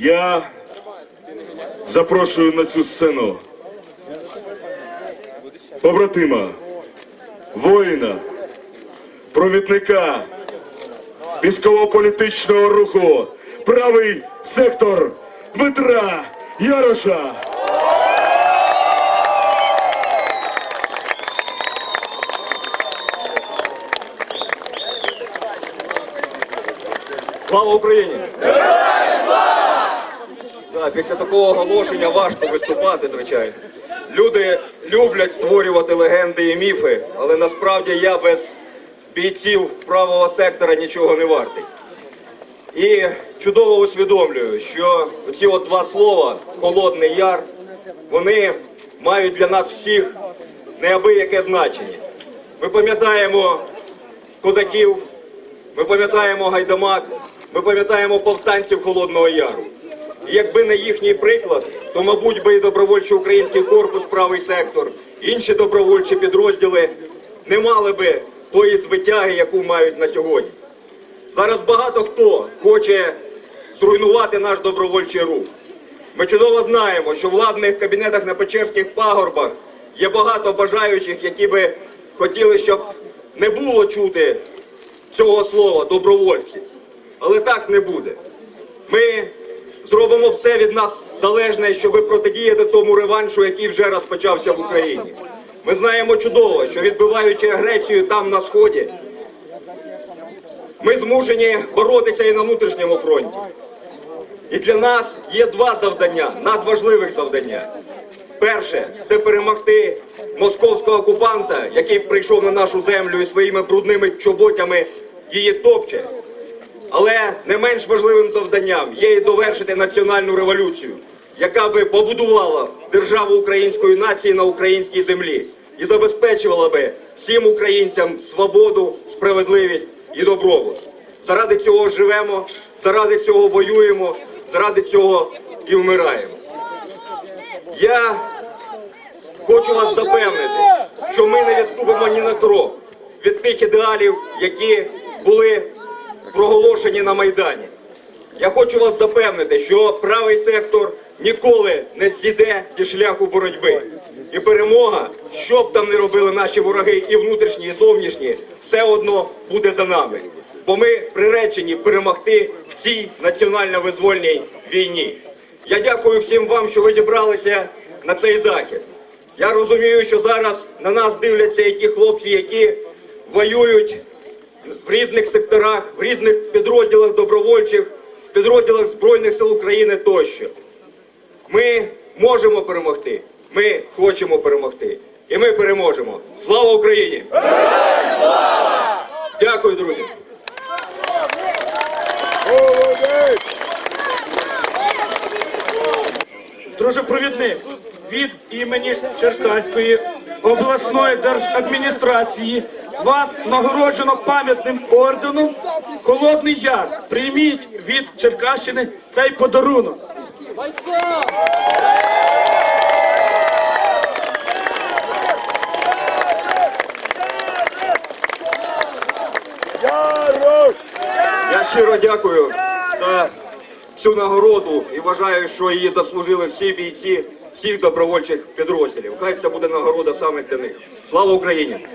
Я запрошую на цю сцену побратима, воїна, провідника військово-політичного руху, правий сектор Дмитра Яроша. Слава Україні! Да, після такого оголошення важко виступати, звичайно. Люди люблять створювати легенди і міфи, але насправді я без бійців правого сектора нічого не вартий. І чудово усвідомлюю, що ці от два слова Холодний Яр, вони мають для нас всіх неабияке значення. Ми пам'ятаємо козаків, ми пам'ятаємо гайдамак, ми пам'ятаємо повстанців Холодного Яру. Якби не їхній приклад, то, мабуть, би і добровольчий український корпус, правий сектор, інші добровольчі підрозділи не мали би тої звитяги, яку мають на сьогодні. Зараз багато хто хоче зруйнувати наш добровольчий рух. Ми чудово знаємо, що в владних кабінетах на Печерських пагорбах є багато бажаючих, які би хотіли, щоб не було чути цього слова добровольці. Але так не буде. Ми зробимо все від нас залежне, щоб протидіяти тому реваншу, який вже розпочався в Україні. Ми знаємо чудово, що відбиваючи агресію там на сході, ми змушені боротися і на внутрішньому фронті. І для нас є два завдання, надважливих завдання. Перше це перемогти московського окупанта, який прийшов на нашу землю і своїми брудними чоботями її топче. Але не менш важливим завданням є і довершити національну революцію, яка би побудувала державу української нації на українській землі і забезпечувала би всім українцям свободу, справедливість і добробут. Заради цього живемо, заради цього воюємо, заради цього і вмираємо. Я хочу вас запевнити, що ми не відступимо ні на крок від тих ідеалів, які були проголошені на Майдані. Я хочу вас запевнити, що правий сектор ніколи не зійде зі шляху боротьби. І перемога, що б там не робили наші вороги, і внутрішні, і зовнішні, все одно буде за нами. Бо ми приречені перемогти в цій національно-визвольній війні. Я дякую всім вам, що ви зібралися на цей захід. Я розумію, що зараз на нас дивляться і ті хлопці, які воюють в різних секторах, в різних підрозділах добровольчих, в підрозділах Збройних сил України тощо. Ми можемо перемогти. Ми хочемо перемогти. І ми переможемо. Слава Україні! Дякую, друзі! Друже провідник, від імені Черкаської обласної держадміністрації вас нагороджено пам'ятним орденом Холодний Яр. Прийміть від Черкащини цей подарунок. Я щиро дякую за цю нагороду і вважаю, що її заслужили всі бійці всіх добровольчих підрозділів. Хай це буде нагорода саме для них. Слава Україні!